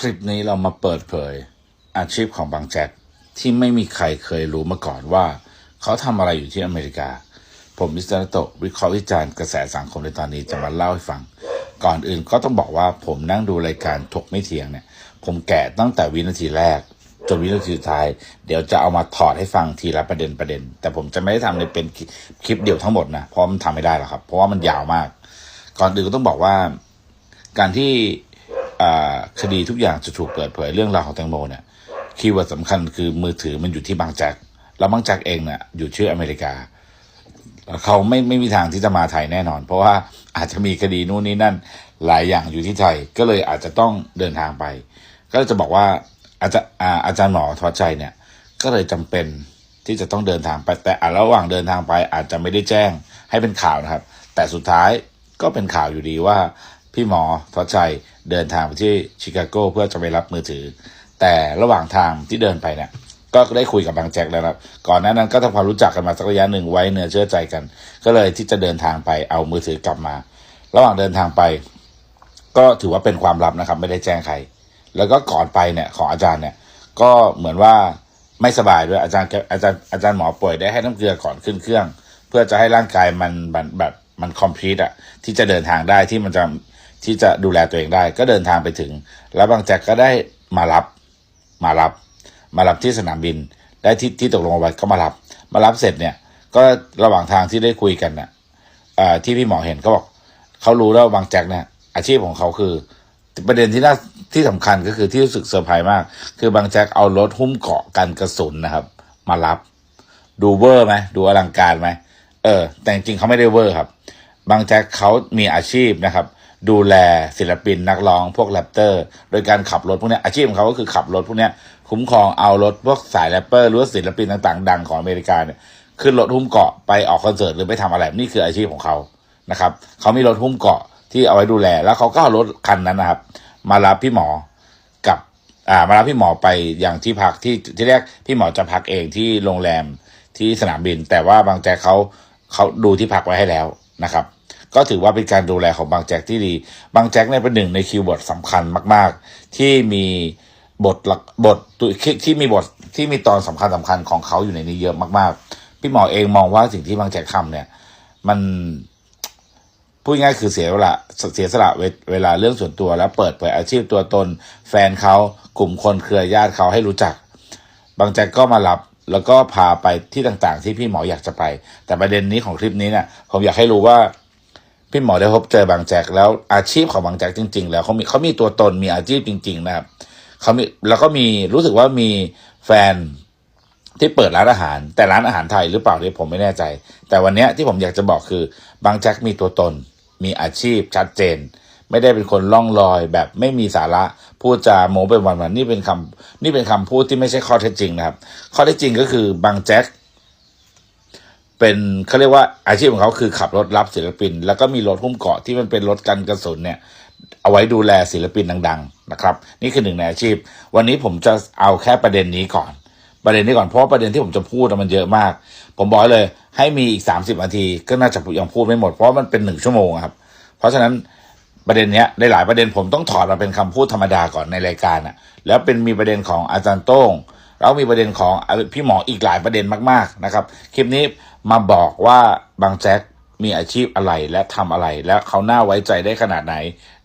คลิปนี้เรามาเปิดเผย อาชีพของบางแจ็คที่ไม่มีใครเคยรู้มาก่อนว่า เขาทำอะไรอยู่ที่อเมริกา ผมมิสเตอร์โตวิเคราะห์วิจารณ์กระแสสังคมในตอนนี้จะมาเล่าให้ฟัง ก่อนอื่นก็ต้องบอกว่าผมนั่งดูรายการถกไม่เถียงเนี่ย ผมแกะตั้งแต่วินาทีแรก จนวินาทีสุดท้าย เดี๋ยวจะเอามาถอดให้ฟังทีละประเด็นประเด็น แต่ผมจะไม่ได้ทำในเป็นคลิปเดียวทั้งหมดนะเพราะมันทำไม่ได้หรอกครับ เพราะว่ามันยาวมาก ก่อนอื่นก็ต้องบอกว่า การที่ คดีทุกอย่างจะถูกเปิดเผยเรื่องราวของแตงโมเนี่ยคีย์เวิร์ดสำคัญคือมือถือมันอยู่ที่บางแจ็คแล้วบางแจ็คเองเนี่ยอยู่ที่ออเมริกา เขาไม่ไม่มีทางที่จะมาไทยแน่นอน เพราะว่าอาจจะมีคดีนู่นนี่นั่นหลายอย่างอยู่ที่ไทย ก็เลยอาจจะต้องเดินทางไป ก็จะบอกว่าอาจารย์อาจารย์หมอทอดใจเนี่ย ก็เลยจำเป็นที่จะต้องเดินทางไป แต่ระหว่างเดินทางไปอาจจะไม่ได้แจ้งให้เป็นข่าวนะครับ แต่สุดท้ายก็เป็นข่าวอยู่ดีว่า พี่หมอทอดใจ เดินทางไปที่ชิคาโกเพื่อจะไปรับมือถือ แต่ระหว่างทางที่เดินไปเนี่ยก็ได้คุยกับบางแจ็คแล้วครับ ก่อนหน้านั้นก็ทำความรู้จักกันมาสักระยะหนึ่งไว้เนื้อเชื่อใจกัน ก็เลยที่จะเดินทางไปเอามือถือกลับมา ระหว่างเดินทางไป ก็ถือว่าเป็นความลับนะครับ ไม่ได้แจ้งใคร แล้วก็ก่อนไปเนี่ยของอาจารย์เนี่ย ก็เหมือนว่าไม่สบายด้วยอาจารย์อาจารย์อาจารย์หมอป่วยได้ให้น้ำเกลือก่อนขึ้นเครื่อง เพื่อจะให้ร่างกายมันแบบแบบมันคอมพลีทอะที่จะเดินทางได้ที่มันจะ ที่จะดูแลตัวเองได้ก็เดินทางไปถึง แล้วบางแจ็คก็ได้มารับมารับ มารับที่สนามบินได้ที่ที่ตกลงไว้ก็มารับ มารับเสร็จเนี่ย ก็ระหว่างทางที่ได้คุยกันเนี่ยที่พี่หมอเห็นก็บอกเขารู้แล้วบางแจ็คเนี่ย อาชีพของเขาคือประเด็นที่น่าที่สำคัญก็คือที่รู้สึกเซอร์ไพรส์มาก คือบางแจ็คเอารถหุ้มเกาะกันกระสุนนะครับ มารับ ดูเวอร์ไหมดูอลังการไหมเออ แต่จริงเขาไม่ได้เวอร์ครับ บางแจ็คเขามีอาชีพนะครับ ดูแลศิลปินนักร้องพวกแรปเตอร์ โดยการขับรถพวกนี้อาชีพของเขาก็คือขับรถพวกนี้คุ้มครองเอารถพวกสายแรปเปอร์หรือศิลปินต่างๆ ดังของอเมริกาเนี่ยขึ้นรถหุ้มเกาะไปออกคอนเสิร์ตหรือไปทำอะไรนี่คืออาชีพของเขานะครับเขามีรถหุ้มเกาะที่เอาไว้ดูแล แล้วเขาก็เอารถคันนั้นนะครับ มารับพี่หมอกับอ่ามารับพี่หมอไปอย่างที่พักที่ที่แรกพี่หมอจะพักเองที่โรงแรมที่สนามบิน แต่ว่าบางแจเขาเขาดูที่พักไว้ให้แล้วนะครับ ก็ถือว่าเป็นการดูแลของบางแจ็คที่ดี บางแจ็คเนี่ยเป็นหนึ่งในคิวบทสำคัญมาก ๆ ที่มีบทหลักบทตัวที่มีบทที่มีตอนสำคัญสำคัญของเขาอยู่ในนี้เยอะมากๆ พี่หมอเองมองว่าสิ่งที่บางแจ็คทำเนี่ย มันพูดง่ายคือเสียเวลาเสียสละเวเวลาเรื่องส่วนตัวแล้วเปิดเผยอาชีพตัวตน แฟนเขากลุ่มคนเครือญาติเขาให้รู้จัก บางแจ็คก็มารับแล้วก็พาไปที่ต่างๆ ที่พี่หมออยากจะไป แต่ประเด็นนี้ของคลิปนี้เนี่ยผมอยากให้รู้ว่า พี่หมอได้พบเจอบางแจ็คแล้วอาชีพของบางแจ็คจริง ๆ แล้วเขามีเขามีตัวตนมีอาชีพจริง ๆ นะครับเขามีแล้วก็มีรู้สึกว่ามีแฟนที่เปิดร้านอาหาร แต่ร้านอาหารไทยหรือเปล่าเนี่ยผมไม่แน่ใจ แต่วันนี้ที่ผมอยากจะบอกคือบางแจ็คมีตัวตน มีอาชีพชัดเจน ไม่ได้เป็นคนล่องลอยแบบไม่มีสาระพูดจาโม้ไปวันๆนี่เป็นคำนี่เป็นคำพูดที่ไม่ใช่ข้อเท็จจริงนะครับ ข้อเท็จจริงก็คือบางแจ็ค เป็นเขาเรียกว่าอาชีพของเขาคือขับรถรับศิลปิน แล้วก็มีรถหุ้มเกาะที่มันเป็นรถกันกระสุนเนี่ยเอาไว้ดูแลศิลปินดัง ๆ นะครับ นี่คือหนึ่งในอาชีพ วันนี้ผมจะเอาแค่ประเด็นนี้ก่อน ประเด็นนี้ก่อนเพราะประเด็นที่ผมจะพูดมันเยอะมาก ผมบอกเลย ให้มีอีกสามสิบนาทีก็น่าจะยังพูดไม่หมดเพราะมันเป็นหนึ่งชั่วโมงครับ เพราะฉะนั้นประเด็นเนี้ยได้หลายประเด็นผมต้องถอดมาเป็นคำพูดธรรมดาก่อนในรายการอะแล้วเป็นมีประเด็นของอาจารย์โต้งแล้วมีประเด็นของพี่หมออีกหลายประเด็นมากๆนะครับคลิปนี้ มาบอกว่าบางแจ็คมีอาชีพอะไรและทำอะไร และเขาน่าไว้ใจได้ขนาดไหน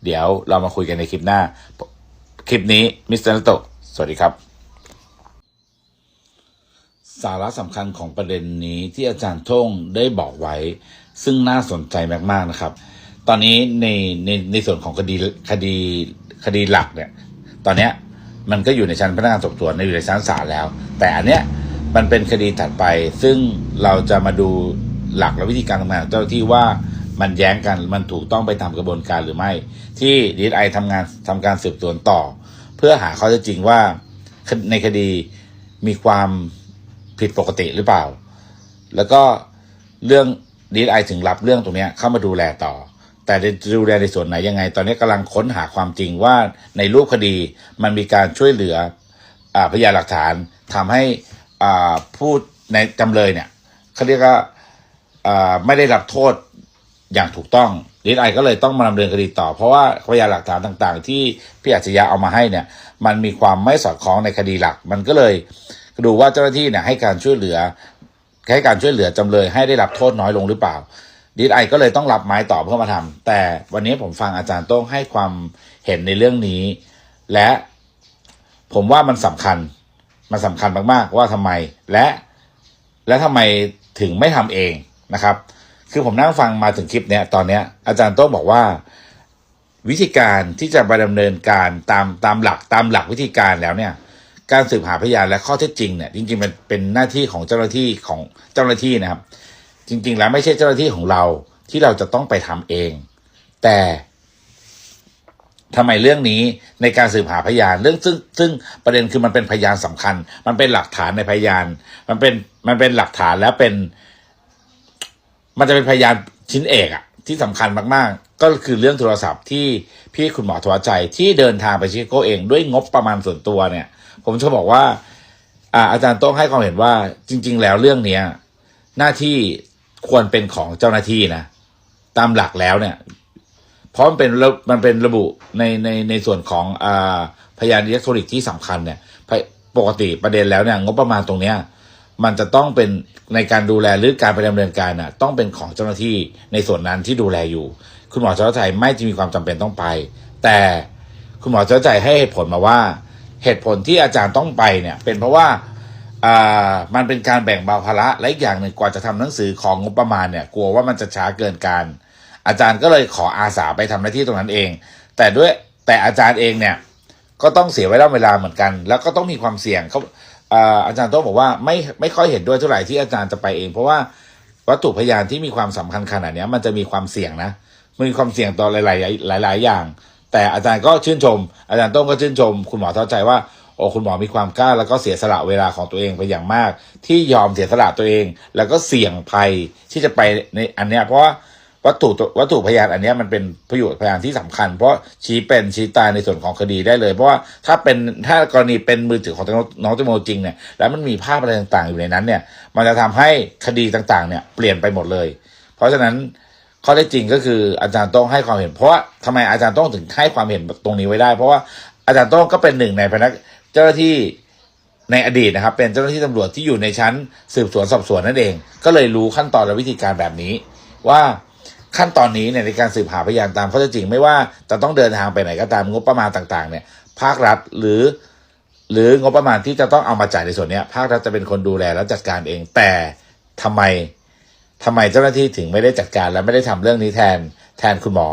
เดี๋ยวเรามาคุยกันในคลิปหน้า คลิปนี้มิสเตอร์นโตสวัสดีครับ สาระสำคัญของประเด็นนี้ที่อาจารย์ท่งได้บอกไว้ ซึ่งน่าสนใจมาก ๆ นะครับ ตอนนี้ในในในส่วนของคดีคดีคดีหลักเนี่ย ตอนเนี้ยมันก็อยู่ในชั้นพนักงานสอบสวนอยู่ในชั้นศาลแล้ว แต่อันเนี้ย มันเป็นคดีถัดไป ซึ่งเราจะมาดูหลักและวิธีการทำงานของเจ้าหน้าที่ว่ามันแย้งกันมันถูกต้องไปตามกระบวนการหรือไม่ ที่ดีไอทำงานทำการสืบสวนต่อ เพื่อหาข้อเท็จจริงว่าในคดีมีความผิดปกติหรือเปล่า แล้วก็เรื่องดีไอถึงรับเรื่องตรงนี้เข้ามาดูแลต่อ แต่จะดูแลในส่วนไหนยังไง ตอนนี้กำลังค้นหาความจริงว่าในรูปคดีมันมีการช่วยเหลืออพยานหลักฐานทำให้ ผู้ในจำเลยเนี่ยเขาเรียกว่าไม่ได้รับโทษอย่างถูกต้องดีไอก็เลยต้องมาดำเนินคดีต่อ เพราะว่าพยานหลักฐานต่างๆ ที่พี่อัจฉริยะเอามาให้เนี่ย มันมีความไม่สอดคล้องในคดีหลัก มันก็เลยดูว่าเจ้าหน้าที่เนี่ยให้การช่วยเหลือให้การช่วยเหลือจำเลยให้ได้รับโทษน้อยลงหรือเปล่าดีไอก็เลยต้องรับไม้ต่อเพื่อมาทำแต่วันนี้ผมฟังอาจารย์โต้งให้ความเห็นในเรื่องนี้ และผมว่ามันสำคัญ มันสำคัญมากๆว่าทำไมและ และทำไมถึงไม่ทำเองนะครับ คือผมนั่งฟังมาถึงคลิปเนี้ยตอนเนี้ยอาจารย์โต้งบอกว่า วิธีการที่จะไปดำเนินการตามตามหลักตามหลักวิธีการแล้วเนี่ย การสืบหาพยานและข้อเท็จจริงเนี่ยจริงๆมันเป็นหน้าที่ของเจ้าหน้าที่ของเจ้าหน้าที่นะครับ จริง ๆ แล้วไม่ใช่เจ้าหน้าที่ของเราที่เราจะต้องไปทำเอง แต่ ทำไมเรื่องนี้ในการสืบหาพยานเรื่องซึ่งซึ่งประเด็นคือมันเป็นพยานสำคัญ มันเป็นหลักฐานในพยาน มันเป็นมันเป็นหลักฐานแล้วเป็น มันจะเป็นพยานชิ้นเอกอะที่สำคัญมากๆ ก็คือเรื่องโทรศัพท์ที่พี่คุณหมอทวัชชัยที่เดินทางไปชิคโกเองด้วยงบประมาณส่วนตัวเนี่ย ผมจะบอกว่าอ่าอาจารย์ต้องให้ความเห็นว่าจริง ๆ แล้วเรื่องเนี้ยหน้าที่ควรเป็นของเจ้าหน้าที่นะตามหลักแล้วเนี่ย เพราะมันเป็นมันเป็นระบุในในในส่วนของอ่าพยานอิเล็กทรอนิกส์ที่สำคัญเนี่ยปกติประเด็นแล้วเนี่ยงบประมาณตรงเนี้ยมันจะต้องเป็นในการดูแลหรือการไปดำเนินการน่ะต้องเป็นของเจ้าหน้าที่ในส่วนนั้นที่ดูแลอยู่ คุณหมอเจ้าใจไม่จะมีความจำเป็นต้องไป แต่คุณหมอเจ้าใจให้เหตุผลมาว่า เหตุผลที่อาจารย์ต้องไปเนี่ยเป็นเพราะว่าอ่ามันเป็นการแบ่งเบาภาระและอีกอย่างหนึ่งกว่าจะทำหนังสือของงบประมาณเนี่ยกลัวว่ามันจะช้าเกินการ อาจารย์ก็เลยขออาสาไปทำหน้าที่ตรงนั้นเอง แต่ด้วยแต่อาจารย์เองเนี่ยก็ต้องเสียเวลาเวลาเหมือนกัน แล้วก็ต้องมีความเสี่ยงเขาอาจารย์โต้งบอกว่าไม่ไม่ค่อยเห็นด้วยเท่าไหร่ที่อาจารย์จะไปเอง เพราะว่าวัตถุพยานที่มีความสำคัญขนาดนี้มันจะมีความเสี่ยงนะมันมีความเสี่ยงต่อหลาย ๆ หลาย ๆ อย่าง แต่อาจารย์ก็ชื่นชม อาจารย์โต้งก็ชื่นชม คุณหมอเข้าใจว่าโอ้คุณหมอมีความกล้า แล้วก็เสียสละเวลาของตัวเองไปอย่างมาก ที่ยอมเสียสละตัวเอง แล้วก็เสี่ยงภัยที่จะไปในอันเนี้ยเพราะว่า วัตถุวัตถุพยานอันนี้มันเป็นประโยชน์พยานที่สำคัญ เพราะชี้เป็นชี้ตายในส่วนของคดีได้เลย เพราะว่าถ้าเป็นถ้ากรณีเป็นมือถือของน้องแตงโมจริงเนี่ยแล้วมันมีภาพอะไรต่างๆอยู่ในนั้นเนี่ย มันจะทำให้คดีต่างๆเนี่ยเปลี่ยนไปหมดเลย เพราะฉะนั้นข้อได้จริงก็คืออาจารย์โต้องให้ความเห็น เพราะว่าทำไมอาจารย์โต้องถึงให้ความเห็นตรงนี้ไว้ได้ เพราะว่าอาจารย์โต้องก็เป็นหนึ่งในพนักเจ้าหน้าที่ในอดีตนะครับ เป็นเจ้าหน้าที่ตำรวจที่อยู่ในชั้นสืบสวนสอบสวนนั่นเอง ก็เลยรู้ขั้นตอนและวิธีการแบบนี้ ว่า ขั้นตอนนี้เนี่ยในการสืบหาพยานตามข้อเท็จจริงไม่ว่าจะต้องเดินทางไปไหนก็ตามงบประมาณต่างๆเนี่ยภาครัฐหรือ หรืองบประมาณที่จะต้องเอามาจ่ายในส่วนนี้ภาครัฐจะเป็นคนดูแลและจัดการเอง แต่ทำไมทำไมเจ้าหน้าที่ถึงไม่ได้จัดการและไม่ได้ทำเรื่องนี้แทนแทนคุณหมอ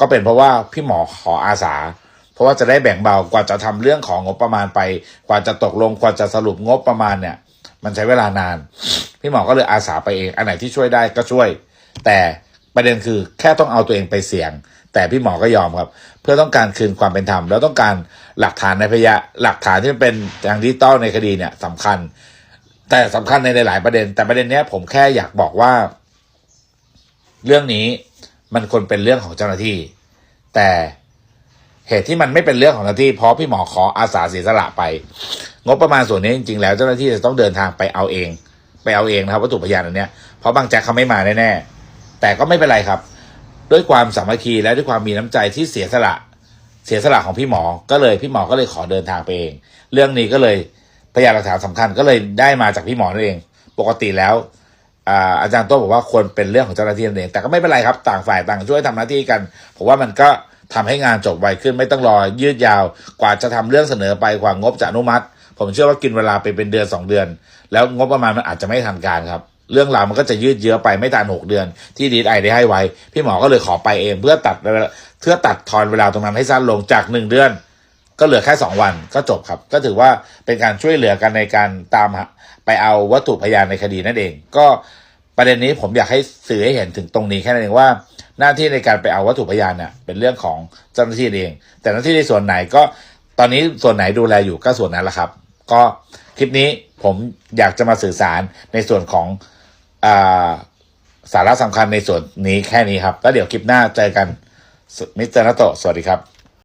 ก็เป็นเพราะว่าพี่หมอขออาสา เพราะว่าจะได้แบ่งเบากว่าจะทำเรื่องของงบประมาณไป กว่าจะตกลงกว่าจะสรุปงบประมาณเนี่ย มันใช้เวลานาน พี่หมอก็เลยอาสาไปเอง อันไหนที่ช่วยได้ก็ช่วย แต่ ประเด็นคือแค่ต้องเอาตัวเองไปเสี่ยง แต่พี่หมอก็ยอมครับ เพื่อต้องการคืนความเป็นธรรมแล้วต้องการหลักฐานในพยาหลักฐานที่เป็นทางดิจิตอลในคดีเนี่ยสำคัญ แต่สำคัญในหลาย ๆ ประเด็น แต่ประเด็นเนี้ยผมแค่อยากบอกว่า เรื่องนี้มันควรเป็นเรื่องของเจ้าหน้าที่ แต่เหตุที่มันไม่เป็นเรื่องของเจ้าหน้าที่เพราะพี่หมอขออาสาเสียสละไป งบประมาณส่วนนี้จริง ๆ แล้วเจ้าหน้าที่จะต้องเดินทางไปเอาเอง ไปเอาเองนะครับวัตถุพยานอันเนี้ยเพราะบางแจ็คเขาไม่มาแน่ๆ แต่ก็ไม่เป็นไรครับ ด้วยความสามัคคีและด้วยความมีน้ำใจที่เสียสละ เสียสละของพี่หมอ ก็เลยพี่หมอก็เลยขอเดินทางไปเอง เรื่องนี้ก็เลยพยานหลักฐานสำคัญก็เลยได้มาจากพี่หมอนั่นเอง ปกติแล้วอาอาจารย์โต้บอกว่าควรเป็นเรื่องของเจ้าหน้าที่นั่นเอง แต่ก็ไม่เป็นไรครับต่างฝ่ายต่างช่วยทำหน้าที่กันผมว่ามันก็ทำให้งานจบไวขึ้นไม่ต้องรอยืดยาว กว่าจะทำเรื่องเสนอไปกว่างบจะอนุมัติ ผมเชื่อว่ากินเวลาไปเป็นเดือนสองเดือน แล้วงบประมาณมันอาจจะไม่ทันการครับ เรื่องราวมันก็จะยืดเยื้อไปไม่ทันหกเดือน ที่ดีไอได้ให้ไว้ พี่หมอก็เลยขอไปเองเพื่อตัดเพื่อตัดทอนเวลาตรงนั้นให้สั้นลงจากหนึ่งเดือน ก็เหลือแค่สองวันก็จบครับ ก็ถือว่าเป็นการช่วยเหลือกันในการตามไปเอาวัตถุพยานในคดีนั่นเอง ก็ประเด็นนี้ผมอยากให้สื่อให้เห็นถึงตรงนี้แค่นั้นเองว่า หน้าที่ในการไปเอาวัตถุพยานเนี่ยเป็นเรื่องของเจ้าหน้าที่เอง แต่หน้าที่ในส่วนไหนก็ตอนนี้ส่วนไหนดูแลอยู่ก็ส่วนนั้นแหละครับ ก็คลิปนี้ผมอยากจะมาสื่อสารในส่วนของ สาระสำคัญในส่วนนี้แค่นี้ครับ แล้วเดี๋ยวคลิปหน้าเจอกันมิสเตอร์นาโตสวัสดีครับ